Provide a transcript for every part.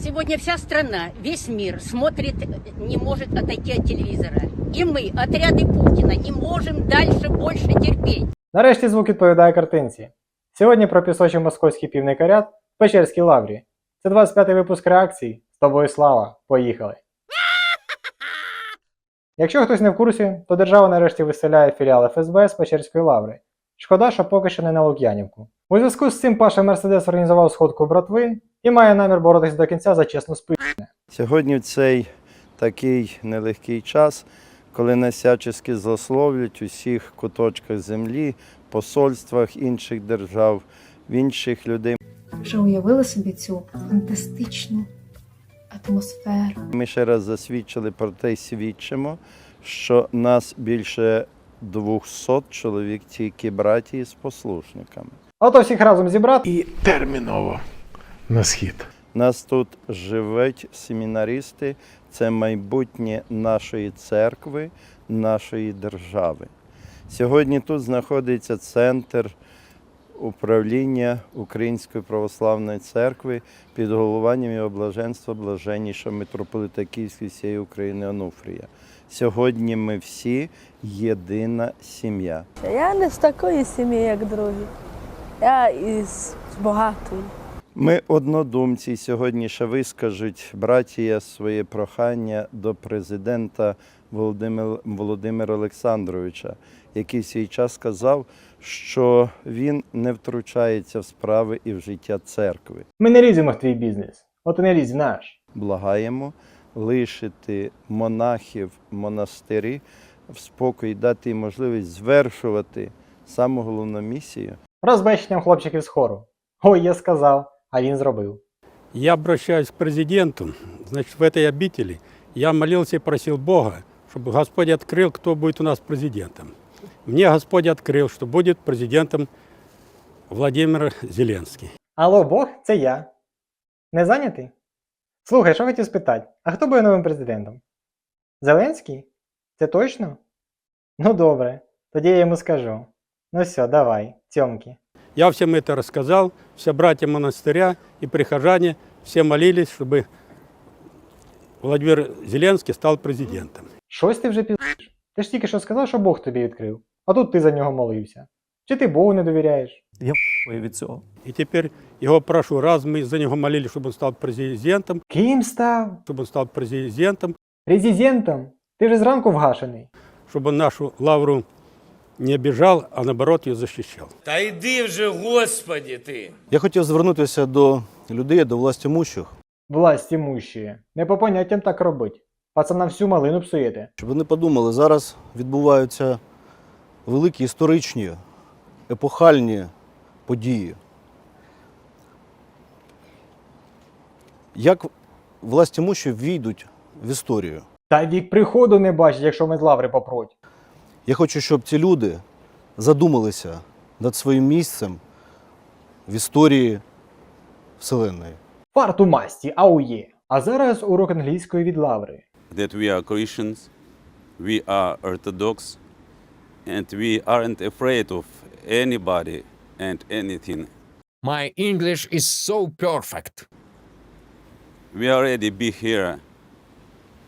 Сегодня вся страна, весь мир смотрит, не может отойти от телевизора. И мы, отряды Путина, не можем дальше больше терпеть. Нарешті звук відповідає картинці. Сьогодні про пісочий московський півний карят в Печерській лаврі. Це 25-й випуск реакцій. З тобою слава. Поїхали. Якщо хтось не в курсі, то держава нарешті виселяє філіал ФСБ з Печерської лаври. Шкода, що поки що не на Лук'янівку. У зв'язку з цим Паша Мерседес організував сходку братви і має намір боротися до кінця за чесну спину. Сьогодні в цей такий нелегкий час, коли нас всячески злословлять у куточках землі, посольствах інших держав, в інших людей. Вже уявили собі цю фантастичну атмосферу. Ми ще раз засвідчили про те й свідчимо, що нас більше 200 чоловік тільки братії з послушниками. А то всіх разом зібрати і терміново на схід. Нас тут живуть семінаристи, це майбутнє нашої церкви, нашої держави. Сьогодні тут знаходиться центр управління Української православної церкви під головуванням його блаженства блаженнішого митрополита Київської всієї України Онуфрія. Сьогодні ми всі єдина сім'я. Я не з такої сім'ї, як другі. Я із багатої. Ми однодумці сьогодні ще вискажуть братія своє прохання до президента Володимира, Володимира Олександровича, який в свій час сказав, що він не втручається в справи і в життя церкви. Ми не ліземо в твій бізнес. От і не лізь в наш. Благаємо лишити монахів монастирі в спокій, дати їм можливість звершувати саму головну місію Розбещенням хлопчиків з хору. Ой, я сказав, а він зробив. Я обращаюсь к президенту. Значит, в этой обители я молился и просил Бога, чтобы Господь открыл, кто будет у нас президентом. Мне Господь открыл, что будет президентом Владимир Зеленский. Алло, Бог, це я. Не зайнятий? Слухай, що хотів спитати, а хто буде новим президентом? Зеленський? Це точно? Ну добре, тоді я йому скажу. Ну все, давай, тьомки. Я всем это рассказал, все братья монастыря и прихожане, все молились, чтобы Владимир Зеленский стал президентом. Щось ти вже пізиш. Ти ж тільки що сказав, що Бог тобі відкрив, а тут ти за нього молився. Чи ти Богу не довіряєш? Ой, від цього. И теперь его прошу, раз мы за него молились, чтобы он стал президентом, Ким став? чтобы он стал президентом, Президентом? Ти вже зранку вгашений. чтобы он нашу лавру не обижал, а наоборот ее защищал. Та йди вже, Господі ти. Я хотів звернутися до людей, до властимущих, Власть імущі. Не по поняттям так робить. Пацанам всю малину псуєте. щоб вони подумали, зараз відбуваються великі історичні, епохальні події. Як властимущі війдуть в історію? Та вік приходу не бачить, якщо ми з лаври попроть. Я хочу, щоб ці люди задумалися над своїм місцем в історії Вселенної. Фарту масті, аує. А зараз урок англійської від лаври. That we are Christians, we are Orthodox, and we aren't afraid of anybody and anything. My English is so perfect. We are ready be here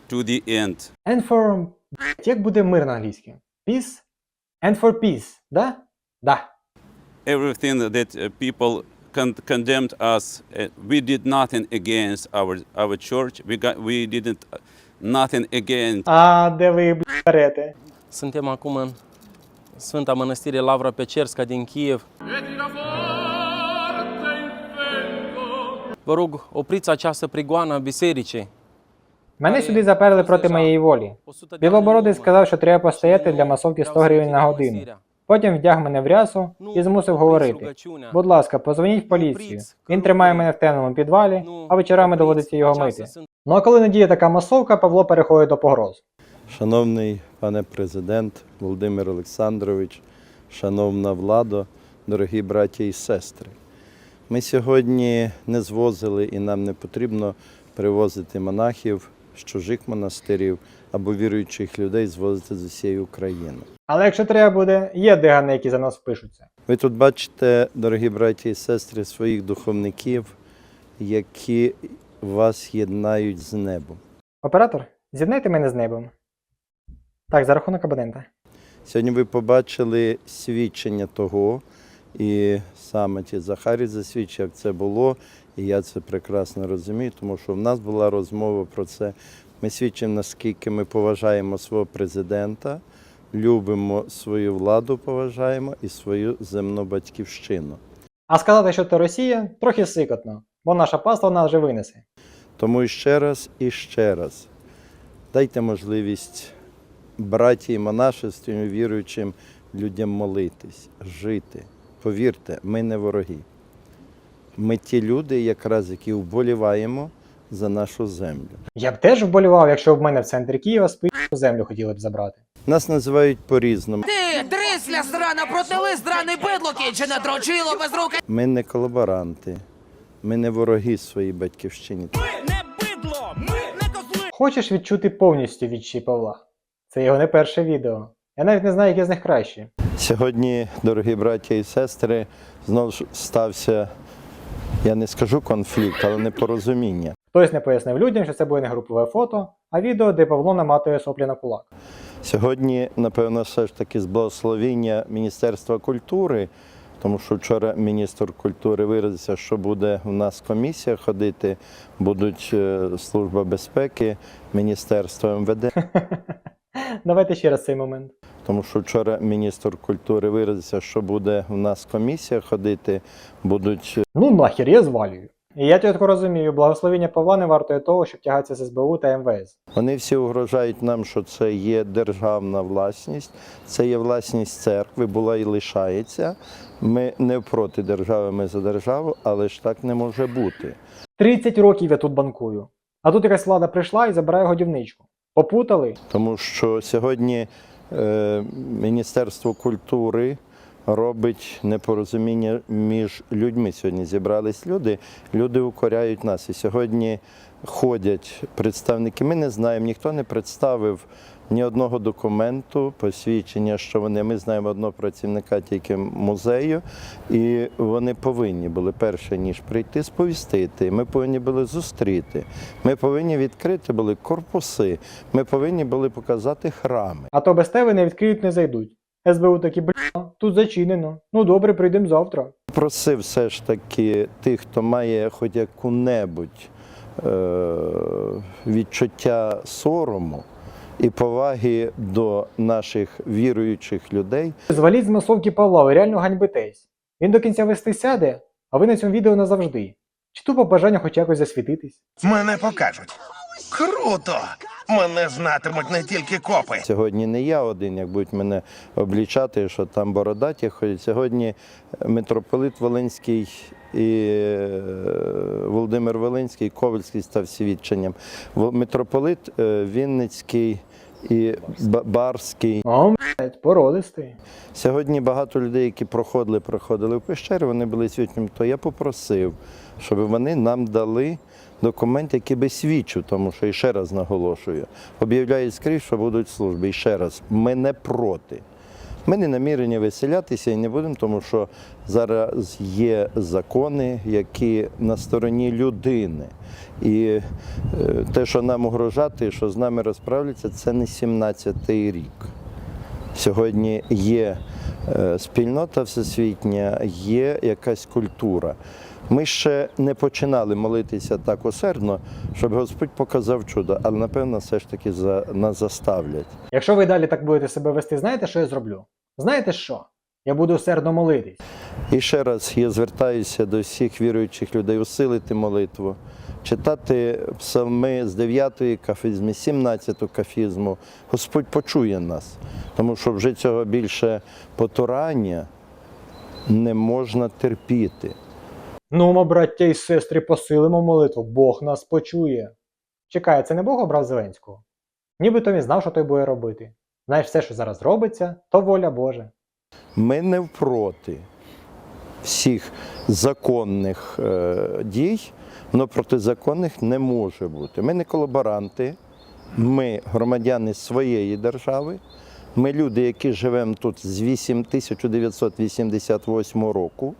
to the end. And for... Як буде мир на англійській? peace and for peace, da? Da. Everything that uh, people con condemned us, uh, we did nothing against our our church. We got, we didn't uh, nothing against. A, de voi blărete. Suntem acum în Sfânta Mănăstire Lavra Pecerska din Kiev. Vă rog, opriți această prigoană a bisericii. Мене сюди заперли проти моєї волі. 100 Білобородий сказав, що треба постояти для масовки 100 гривень на годину. Потім вдяг мене в рясу і змусив говорити. Будь ласка, позвоніть в поліцію. Він тримає мене в темному підвалі, а вечорами доводиться його мити. Ну а коли надіє така масовка, Павло переходить до погроз. Шановний пане президент Володимир Олександрович, шановна владо, дорогі браті і сестри. Ми сьогодні не звозили і нам не потрібно привозити монахів з чужих монастирів або віруючих людей звозити з усієї України. Але якщо треба буде, є дигани, які за нас впишуться. Ви тут бачите, дорогі браті і сестри, своїх духовників, які вас єднають з небом. Оператор, з'єднайте мене з небом. Так, за рахунок абонента. Сьогодні ви побачили свідчення того, і саме ті Захарій засвідчив, як це було, і я це прекрасно розумію, тому що в нас була розмова про це. Ми свідчимо, наскільки ми поважаємо свого президента, любимо свою владу, поважаємо і свою земну батьківщину. А сказати, що це Росія, трохи сикотно, бо наша паства нас вже винесе. Тому ще раз і ще раз дайте можливість браті і монашестві, віруючим людям молитись, жити. Повірте, ми не вороги. Ми ті люди, якраз які вболіваємо за нашу землю. Я б теж вболівав, якщо б мене в центрі Києва спи землю хотіли б забрати. Нас називають по-різному. Ти, дрисля срана, протились драний бидло кінчене дрочило без руки. Ми не колаборанти, ми не вороги своїй батьківщині. Ми не бидло, ми не козли. Хочеш відчути повністю відчай Павла? Це його не перше відео. Я навіть не знаю, яке з них краще. Сьогодні, дорогі браття і сестри, знову ж стався, я не скажу конфлікт, але непорозуміння. Хтось не пояснив людям, що це буде не групове фото, а відео, де Павло наматує соплі на кулак. Сьогодні, напевно, все ж таки з благословіння Міністерства культури, тому що вчора міністр культури виразився, що буде у нас комісія ходити, будуть е, Служба безпеки, Міністерство МВД. Давайте ще раз цей момент. Тому що вчора міністр культури виразився, що буде у нас комісія ходити, будуть е, Ну нахер, я звалюю. І я чітко розумію, благословіння Павла не вартує того, щоб тягатися з СБУ та МВС. Вони всі угрожають нам, що це є державна власність, це є власність церкви, була і лишається. Ми не проти держави, ми за державу, але ж так не може бути. 30 років я тут банкую. А тут якась влада прийшла і забирає годівничку. Попутали? Тому що сьогодні Міністерство культури робить непорозуміння між людьми. Сьогодні зібрались люди, люди укоряють нас. І сьогодні ходять представники. Ми не знаємо, ніхто не представив ні одного документу, посвідчення, що вони. Ми знаємо одного працівника тільки музею, і вони повинні були перше ніж прийти, сповістити. Ми повинні були зустріти. Ми повинні відкрити були корпуси. Ми повинні були показати храми. А то без тебе не відкриють, не зайдуть. СБУ такі, бля, тут зачинено. Ну добре, прийдемо завтра. Просив все ж таки тих, хто має хоч яку-небудь е- відчуття сорому і поваги до наших віруючих людей, Зваліть з масовки Павла, ви реально ганьбитесь. Він до кінця вести сяде, а ви на цьому відео назавжди. Чи тупо бажання хоч якось засвітитись? Мене покажуть. Круто! Мене знатимуть не тільки копи. Сьогодні не я один, як будуть мене облічати, що там бородаті ходять. Сьогодні митрополит Волинський і е, Володимир Волинський, Ковальський став свідченням. Митрополит е, Вінницький і Ба- Барський. О, блядь, породистий. Сьогодні багато людей, які проходили, проходили в пещери, вони були свідченням. То я попросив, щоб вони нам дали документ, який би свідчив, тому що і ще раз наголошую, об'являють скрізь, що будуть служби. І ще раз, ми не проти. Ми не намірені виселятися і не будемо, тому що зараз є закони, які на стороні людини. І е, те, що нам угрожати, що з нами розправляться, це не 17-й рік. Сьогодні є спільнота всесвітня, є якась культура. Ми ще не починали молитися так усердно, щоб Господь показав чудо, але напевно все ж таки за, нас заставлять. Якщо ви далі так будете себе вести, знаєте, що я зроблю? Знаєте що? Я буду усердно молитись. І ще раз я звертаюся до всіх віруючих людей усилити молитву, читати псалми з 9-ї кафізми, 17-ту кафізму. Господь почує нас, тому що вже цього більше потурання не можна терпіти. Ну, мо, браття і сестри, посилимо молитву, Бог нас почує. Чекай, це не Бог обрав Зеленського? Нібито він знав, що той буде робити. Знаєш, все, що зараз робиться, то воля Божа. Ми не впроти всіх законних е, дій, але протизаконних не може бути. Ми не колаборанти, ми громадяни своєї держави. Ми люди, які живемо тут з 8 1988 року.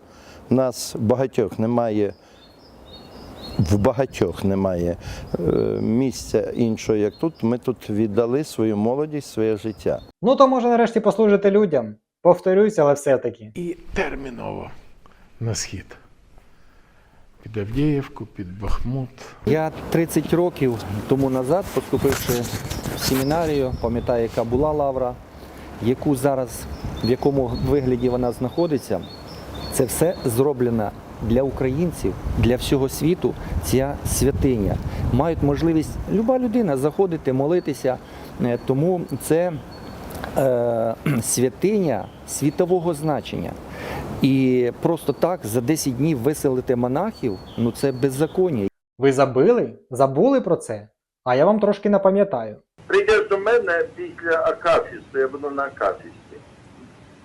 У Нас багатьох немає в багатьох немає е, місця іншого, як тут. Ми тут віддали свою молодість, своє життя. Ну то може нарешті послужити людям. Повторюсь, але все-таки. І терміново на схід. Під Авдіївку, під Бахмут. Я 30 років тому назад, поступивши в семінарію, пам'ятаю, яка була лавра, яку зараз, в якому вигляді вона знаходиться, це все зроблено для українців, для всього світу. Ця святиня. Мають можливість люба людина заходити, молитися. Е, Тому це е, святиня світового значення. І просто так за 10 днів виселити монахів, ну це беззаконня. Ви забили? Забули про це? А я вам трошки напам'ятаю. Прийдеш до мене після Акафісту, я буду на Акафісті.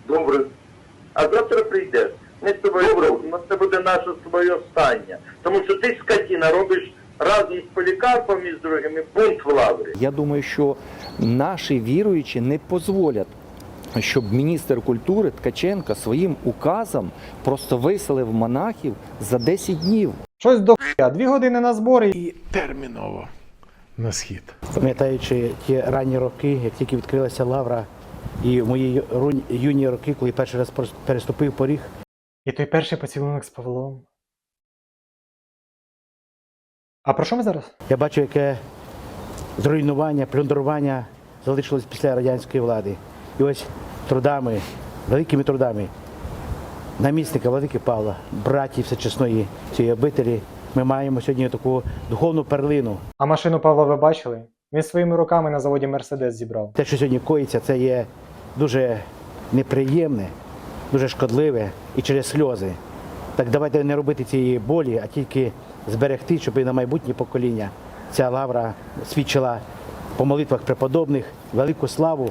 Добре. А завтра прийдеш. Ми з тобою Добре. це буде наше з тобою останнє. Тому що ти скотіна робиш разом з Полікарпом і з другими бунт в лаврі. Я думаю, що наші віруючі не дозволять, щоб міністр культури Ткаченка своїм указом просто виселив монахів за 10 днів. Щось до хуя, дві години на збори. І терміново на схід. Пам'ятаючи ті ранні роки, як тільки відкрилася лавра, і в мої юні роки, коли перший раз переступив поріг, І той перший поцілунок з Павлом. А про що ми зараз? я бачу, яке зруйнування, плюндрування залишилось після радянської влади. І ось трудами, великими трудами намісника Владики Павла, братів всечесної цієї обителі, ми маємо сьогодні таку духовну перлину. А машину Павла ви бачили? Він своїми руками на заводі Мерседес зібрав. Те, що сьогодні коїться, це є дуже неприємне, дуже шкодливе і через сльози. Так давайте не робити цієї болі, а тільки зберегти, щоб і на майбутнє покоління ця лавра свідчила по молитвах преподобних велику славу,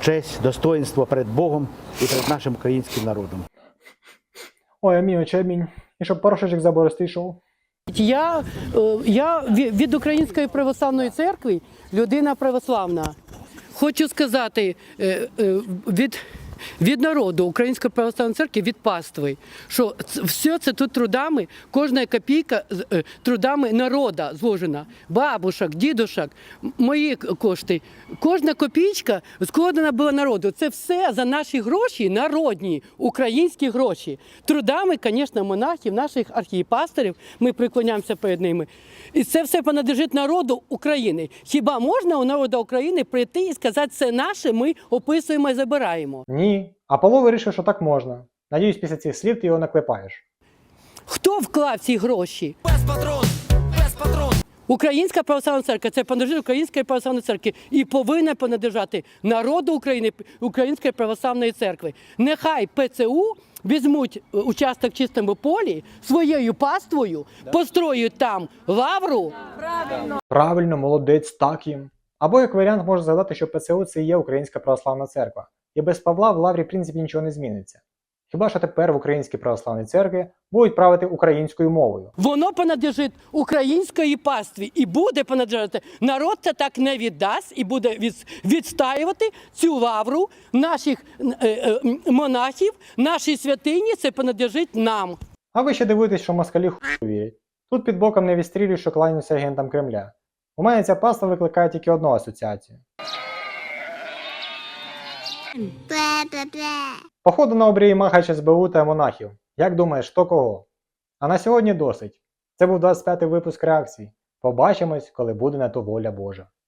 честь, достоинство перед Богом і перед нашим українським народом. Ой, амінь, очі амінь. І щоб порошочок забористи йшов. Я, е, я від Української православної церкви людина православна. Хочу сказати е, е, від, від народу Української православної церкви, від пастви, що все це тут трудами, кожна копійка е, трудами народа зложена. Бабушок, дідушок, мої кошти. Кожна копійка складена була народу. Це все за наші гроші, народні українські гроші. Трудами, звісно, монахів, наших архієпасторів, ми преклоняємося перед ними. І це все принадлежить народу України. Хіба можна у народу України прийти і сказати, це наше, ми описуємо і забираємо? Ні. А Павло вирішив, що так можна. Надіюсь, після цих слів ти його наклепаєш. Хто вклав ці гроші? Без патрон, без патрон. Українська православна церква це принадлежить Української православної церкви і повинна принадлежати народу України, Української православної церкви. Нехай ПЦУ візьмуть е, участок в чистому полі своєю паствою, построюють там лавру. Правильно, молодець, так їм. Або як варіант можна згадати, що ПЦУ це і є Українська православна церква. І без Павла в лаврі, в принципі, нічого не зміниться. Хіба що тепер в Українській православній церкві будуть правити українською мовою. Воно принадлежить української пастві і буде принадлежати. Народ це так не віддасть і буде відстаювати цю лавру наших е, е, монахів, нашій святині. Це принадлежить нам. А ви ще дивуєтесь, що москалі вірять. Тут під боком не відстрілюють, що кланяються агентам Кремля. У мене ця паста викликає тільки одну асоціацію. Походу на обрії Махач СБУ та монахів. Як думаєш, то кого? А на сьогодні досить. Це був 25-й випуск реакцій. Побачимось, коли буде на то воля Божа.